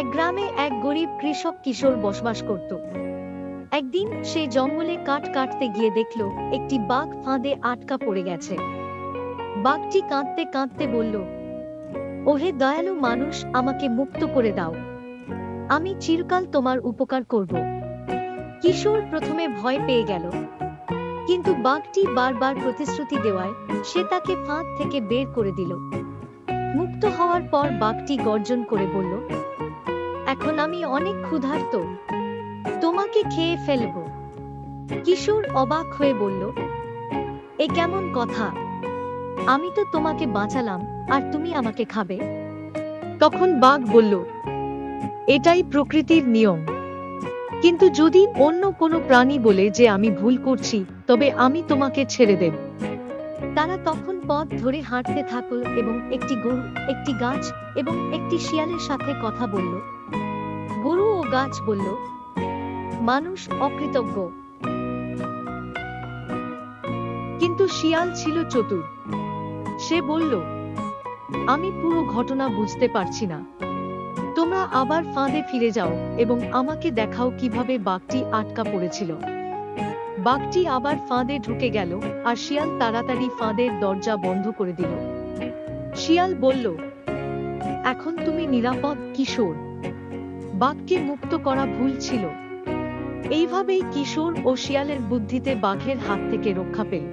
এক গ্রামে এক গরিব কৃষক কিশোর বসবাস করত। একদিন সে জঙ্গলে কাঠ কাটতে গিয়ে দেখল, একটি বাঘ ফাঁদে আটকা পড়ে গেছে। বাঘটি কাঁদতে কাঁদতে বলল, ওহে দয়ালু মানুষ, আমাকে মুক্ত করে দাও। আমি চিরকাল তোমার উপকার করব কিশোর প্রথমে ভয় পেয়ে গেল, কিন্তু বাঘটি বারবার প্রতিশ্রুতি দেওয়ায় সে তাকে ফাঁদ থেকে বের করে দিল। মুক্ত হওয়ার পর বাঘটি গর্জন করে বলল এখন আমি অনেক ক্ষুধার্ত। তোমাকে খেয়ে ফেলব। কিশোর অবাক হয়ে বলল, এ কেমন কথা। আমি তো তোমাকে বাঁচালাম, আর তুমি আমাকে খাবে? তখন বাঘ বলল, এটাই প্রকৃতির নিয়ম। কিন্তু যদি অন্য কোনো প্রাণী বলে যে আমি ভুল করছি, তবে আমি তোমাকে ছেড়ে দেব। তারা তখন পথ ধরে হাঁটতে থাকল এবং একটি গরু, একটি গাছ এবং একটি শিয়ালের সাথে কথা বলল। গাছ বলল, মানুষ অকৃতজ্ঞ। কিন্তু শিয়াল ছিল চতুর। সে বলল, আমি পুরো ঘটনা বুঝতে পারছি না। তোমরা আবার ফাঁদে ফিরে যাও এবং আমাকে দেখাও কীভাবে বাঘটি আটকা পড়েছিল। বাঘটি আবার ফাঁদে ঢুকে গেল আর শিয়াল তাড়াতাড়ি ফাঁদের দরজা বন্ধ করে দিল। শিয়াল বলল, এখন তুমি নিরাপদ কিশোর। বাঘকে মুক্ত করা ভুল ছিল। এইভাবেই কিশোর ও শিয়ালের বুদ্ধিতে বাঘের হাত থেকে রক্ষা পেল।